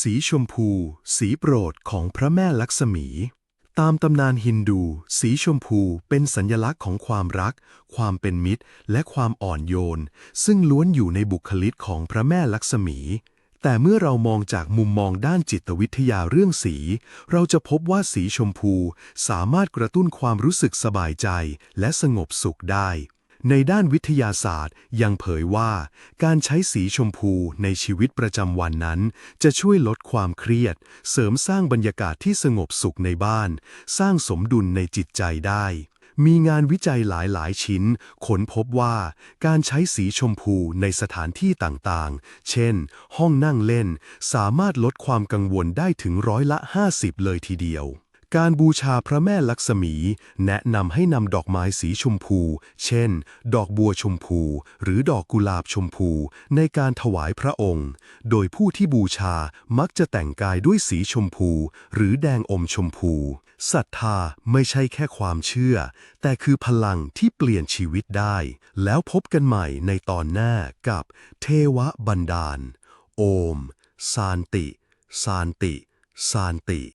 สีชมพู สีโปรดของพระแม่ลักษมี ตามตำนานฮินดู สีชมพูเป็นสัญลักษณ์ของความรัก ความเป็นมิตร และความอ่อนโยน ซึ่งล้วนอยู่ในบุคลิกของพระแม่ลักษมี แต่เมื่อเรามองจากมุมมองด้านจิตวิทยาเรื่องสี เราจะพบว่าสีชมพูสามารถกระตุ้นความรู้สึกสบายใจ และสงบสุขได้ ในด้านวิทยาศาสตร์ยังเผยว่า การใช้สีชมพูในชีวิตประจำวันนั้น จะช่วยลดความเครียด เสริมสร้างบรรยากาศที่สงบสุขในบ้าน สร้างสมดุลในจิตใจได้ มีงานวิจัยหลาย ๆ ชิ้นค้นพบว่า การใช้สีชมพูในสถานที่ต่าง ๆ เช่น ห้องนั่งเล่น สามารถลดความกังวลได้ถึงร้อยละ 50 เลยทีเดียว การบูชาพระแม่ลักษมี แนะนำให้นำดอกไม้สีชมพู เช่น ดอกบัวชมพู หรือดอกกุหลาบชมพู ในการถวายพระองค์ โดยผู้ที่บูชามักจะแต่งกายด้วยสีชมพู หรือแดงอมชมพูศรัทธาไม่ใช่แค่ความเชื่อ แต่คือพลังที่เปลี่ยนชีวิตได้ แล้วพบกันใหม่ในตอนหน้ากับเทวบันดาล โอม ซานติ ซานติ ซานติ